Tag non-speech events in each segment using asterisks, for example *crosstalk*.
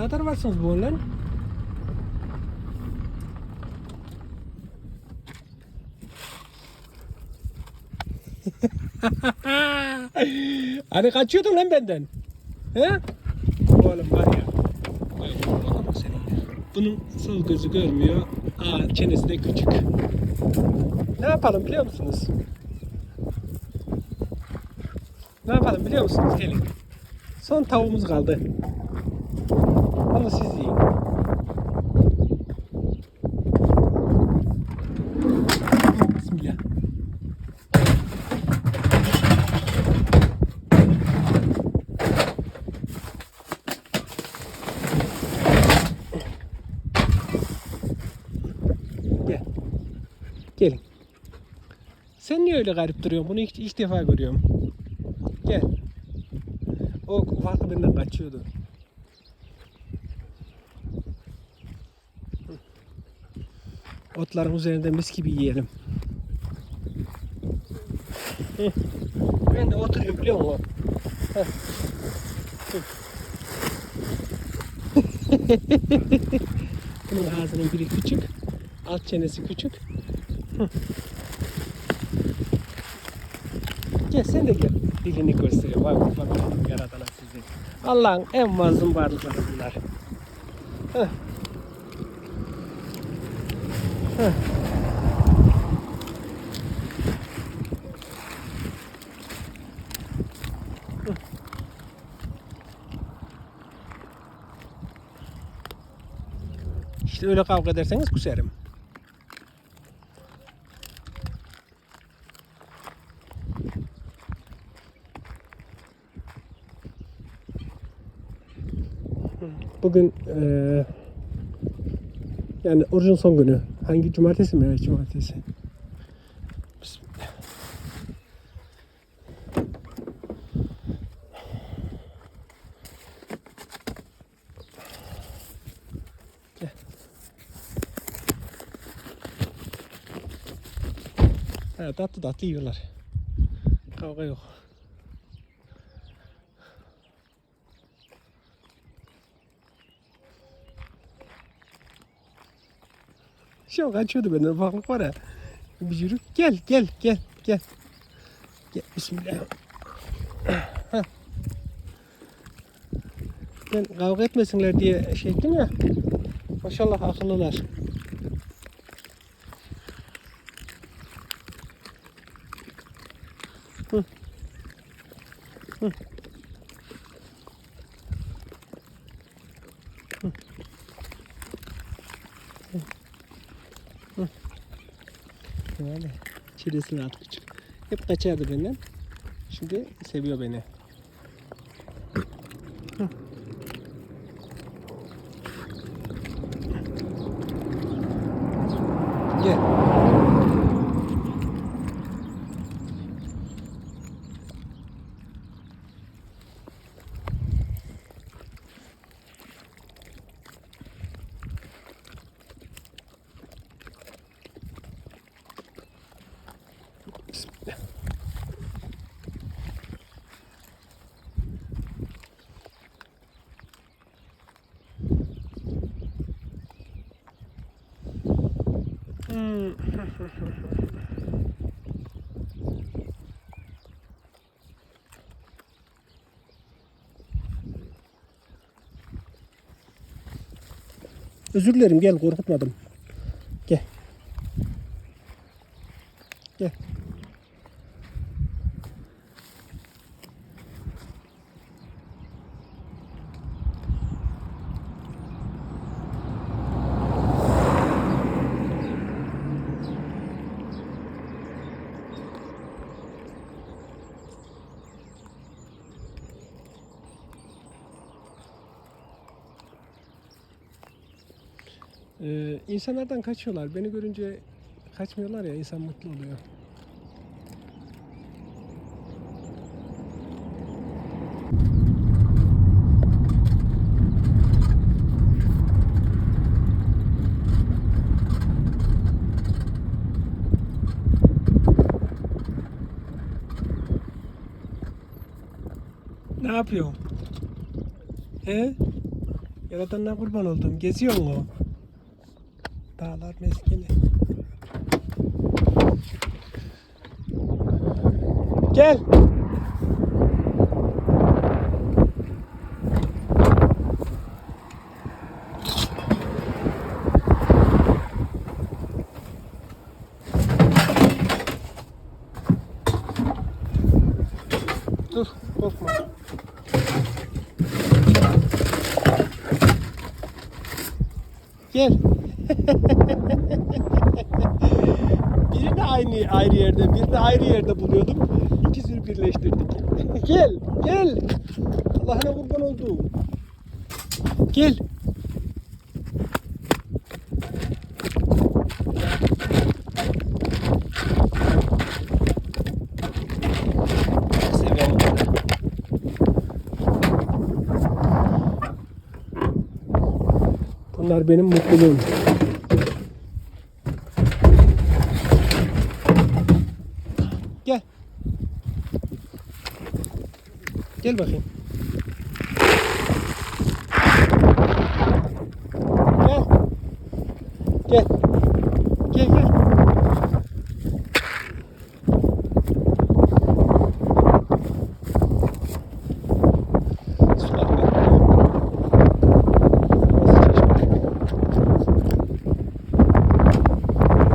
kadar varsınız bu lan? *laughs* hani kaçıyordun lan benden. He? Oğlum var ya. Bunun sol gözü görmüyor. Aa çenesi de küçük. Ne yapalım biliyor musunuz? Ne yapalım biliyor musunuz? Gelin. Son tavuğumuz kaldı. Onu siz yiyin. Gel. Gelin. Sen niye öyle garip duruyorsun? Bunu ilk, ilk defa görüyorum. Gel. O ufaklı benden kaçıyordu. Otların üzerinde mis gibi yiyelim. Ben de oturuyorum biliyor musun? *laughs* Bunun ağzının biri küçük, alt çenesi küçük. Gel sen de gel. Dilini gösteriyor. Vay bak bak yaradana sizi. Allah'ın en mazlum varlıkları bunlar. Heh. Heh. İşte öyle kavga ederseniz küserim. Bugün eee yani orucun son günü. Hangi cumartesi mi? Evet cumartesi. Bismillah. Gel. Ha, tatlı tatlı yiyorlar. Kavga yok. Şu an kaçıyordu benden ufaklık var ya. Bir yürü. Gel gel gel gel. Gel bismillah. Ben kavga etmesinler diye şey ettim ya. Maşallah akıllılar. Hı. Hı. Öyle. Çilesi rahat küçük. Hep kaçardı benden. Şimdi seviyor beni. Hı. Gel. Bismillah. Hmm. Özür dilerim gel korkutmadım. Ee, insanlardan kaçıyorlar. Beni görünce kaçmıyorlar ya insan mutlu oluyor. Ne yapıyorsun? He? Yaradanına kurban oldum. Geziyor mu? Dağlar meskeni. Gel. Dur, korkma. Gel. birini aynı ayrı yerde, birini ayrı yerde buluyordum. İkisini birleştirdik. gel, gel. Allah'ına kurban oldu. Gel. Bunlar benim mutluluğum. Gel. Gel bakayım. Gel. Gel. Gel gel.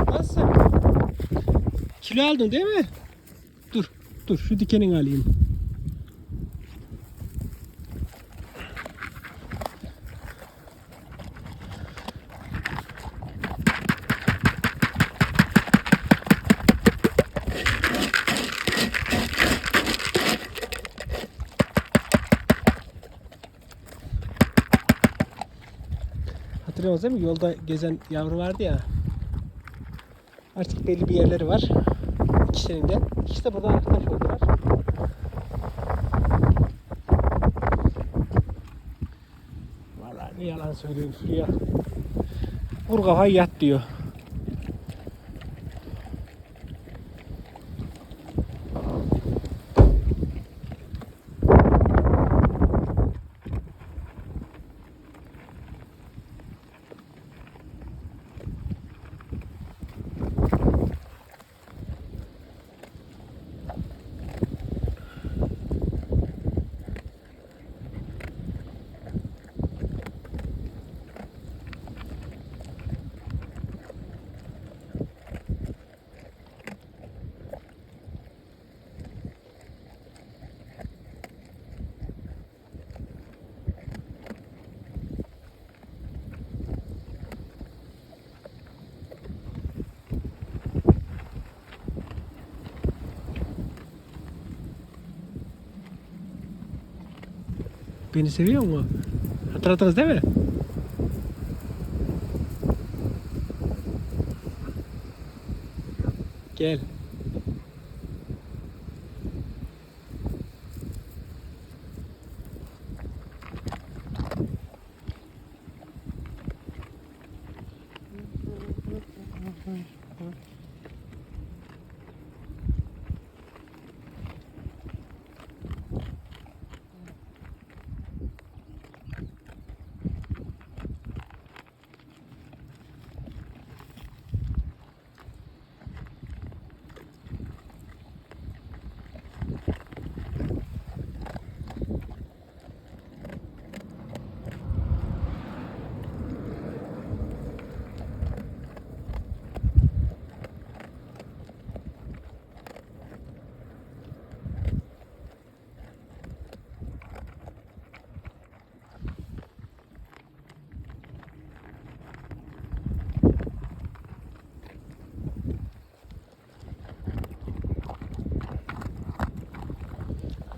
Nasıl? Kilo aldın değil mi? Dur, dur şu dikenin alayım. Değil mi? Yolda gezen yavru vardı ya. Artık belli bir yerleri var. İkisinin de. İkisi de burada arkadaş oldular. Vallahi ne yalan söylüyorum şuraya. Vur kafayı yat diyor. Beni seviyor mu? Hatırladınız değil mi? Gel.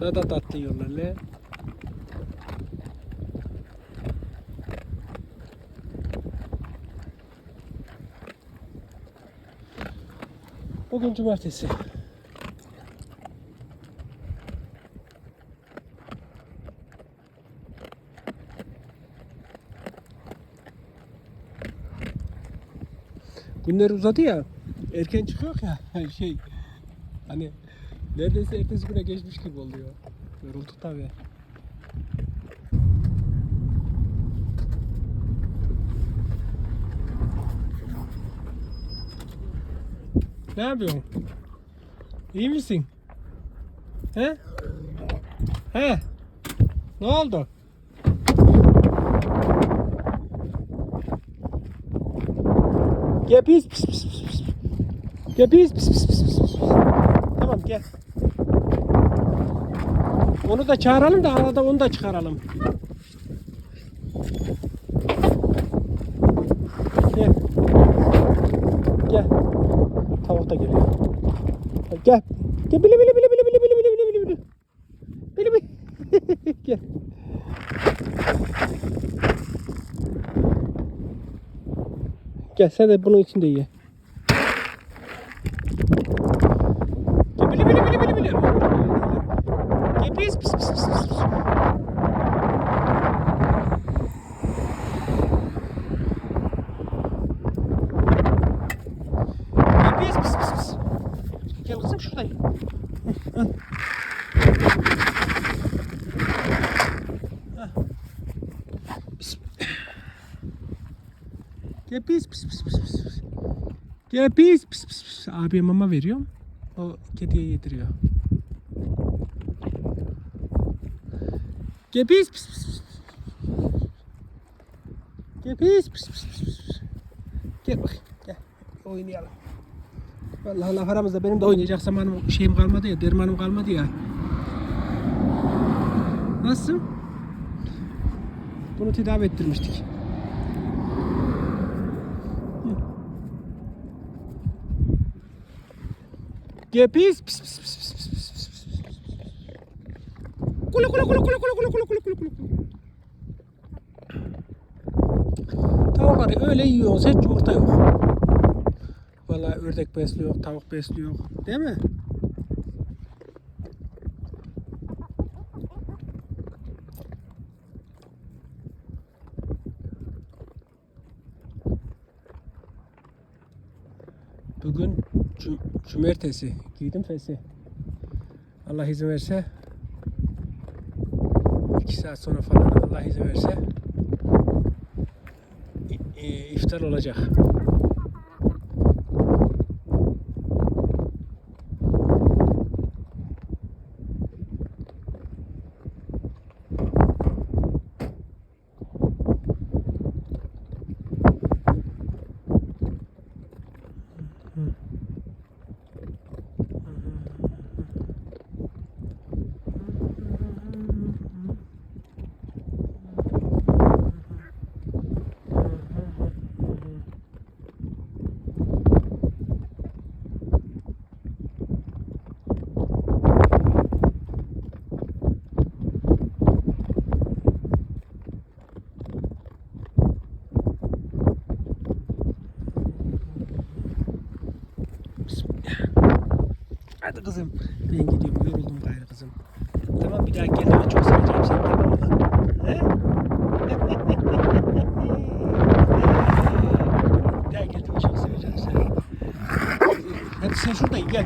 Ne da tatlı yiyorlar le. Bugün cumartesi. Günler uzadı ya. Erken çıkıyor ya. *laughs* Şey hani Neredeyse ertesi güne geçmiş gibi oluyor. Yorulduk tabii. Ne yapıyorsun? İyi misin? He? He? Ne oldu? Gel pis pis pis pis. Gel pis pis pis pis pis. Tamam gel. Onu da çağıralım da arada onu da çıkaralım. Gel. Gel. Tavuk da geliyor. Gel. Gel bili bili bili bili bili bili bili bili bili bili. Bili bili. *laughs* Gel. Gel sen de bunun içinde ye. Gel bili bili bili bili bili. Gel pis pis pis pis pis. Gel pis pis pis pis. Gel kızım şuradayım. Pis. Gel pis pis pis pis pis. Gel pis pis pis pis. Abiye mama veriyorum. O kediye yediriyor. Gel pis pis pis pis. Gel pis pis pis pis. Gel bak gel oynayalım. Vallahi laf aramızda benim de oynayacak zamanım şeyim kalmadı ya dermanım kalmadı ya. Nasıl? Bunu tedavi ettirmiştik. Gel pis pis pis pis pis pis pis pis. Kulu kulu kulu kulu kulu kulu kulu kulu kulu kulu. Tavukları öyle yiyoruz hiç yumurta yok. Vallahi ördek besliyor, tavuk besliyor. Değil mi? Bugün cum cumartesi. Giydim fesi. Allah izin verse iki saat sonra falan Allah izin verse iftar olacak. Kızım. Ben gidiyorum. Yoruldum gayrı kızım. Tamam bir daha gelme. Çok seveceğim seni. Tamam mı? He? *laughs* bir daha geldiğinde çok seveceğim seni. Hadi sen şurada gel.